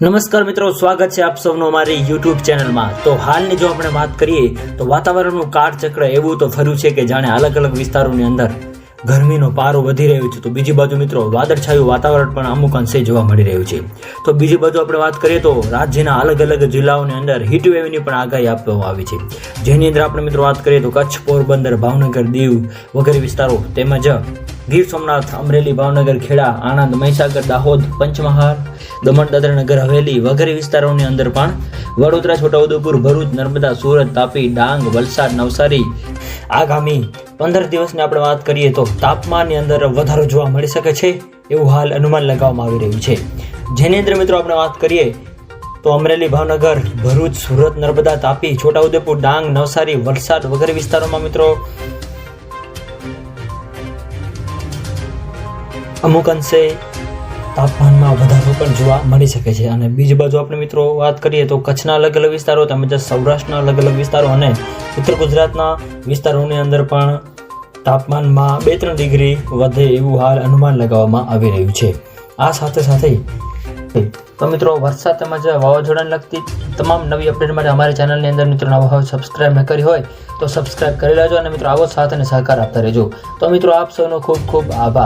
નમસ્કાર મિત્રો, સ્વાગત છે આપ સૌનો અમારી યુટ્યુબ ચેનલમાં. તો હાલની જો આપણે વાત કરીએ, તો વાતાવરણનું કાળચક્ર એવું તો ફર્યું છે કે જાણે અલગ અલગ વિસ્તારોની અંદર ગરમીનો પારો વધી રહ્યો છે. તો બીજી બાજુ મિત્રો, વાદળછાયું વાતાવરણ પણ અમુક અંશે જોવા મળી રહ્યું છે. તો બીજી બાજુ આપણે વાત કરીએ તો રાજ્યના અલગ અલગ જિલ્લાઓની અંદર હીટવેવની પણ આગાહી આપવામાં આવી છે. જેની અંદર આપણે મિત્રો વાત કરીએ તો કચ્છ, પોરબંદર, ભાવનગર, દીવ વગેરે વિસ્તારો તેમજ ગીર સોમનાથ, અમરેલી, ભાવનગર, ખેડા, આણંદ, મહીસાગર, દાહોદ, પંચમહાલ, દમણ, દાદરાનગર, હવેલી વગેરે વિસ્તારોની અંદર પણ વડોદરા, છોટાઉદેપુર, ભરૂચ, નર્મદા, સુરત, તાપી, ડાંગ, વલસાડ, નવસારી આગામી પંદર દિવસની આપણે વાત કરીએ તો તાપમાનની અંદર વધારો જોવા મળી શકે છે એવું હાલ અનુમાન લગાવવામાં આવી રહ્યું છે. જેની અંદર મિત્રો આપણે વાત કરીએ તો અમરેલી, ભાવનગર, ભરૂચ, સુરત, નર્મદા, તાપી, છોટાઉદેપુર, ડાંગ, નવસારી, વલસાડ વગેરે વિસ્તારોમાં મિત્રો અમુક અંશે તાપમાનમાં વધારો પણ જોવા મળી શકે છે. અને બીજી બાજુ આપણે મિત્રો વાત કરીએ તો કચ્છના અલગ અલગ વિસ્તારો તેમજ સૌરાષ્ટ્રના અલગ અલગ વિસ્તારો અને ઉત્તર ગુજરાતના વિસ્તારોની અંદર પણ તાપમાનમાં બે ત્રણ ડિગ્રી વધે એવું હાલ અનુમાન લગાવવામાં આવી રહ્યું છે. આ સાથે સાથે તો મિત્રો વરસાદ તેમજ વાવાઝોડાને લગતી તમામ નવી અપડેટ માટે અમારી ચેનલની અંદર મિત્રો નવા હોય સબસ્ક્રાઇબ ન કરી હોય તો સબસ્ક્રાઇબ કરી લેજો અને મિત્રો આવો સાથ અને સહકાર આપતા રહેજો. તો મિત્રો આપ સૌનો ખૂબ ખૂબ આભાર.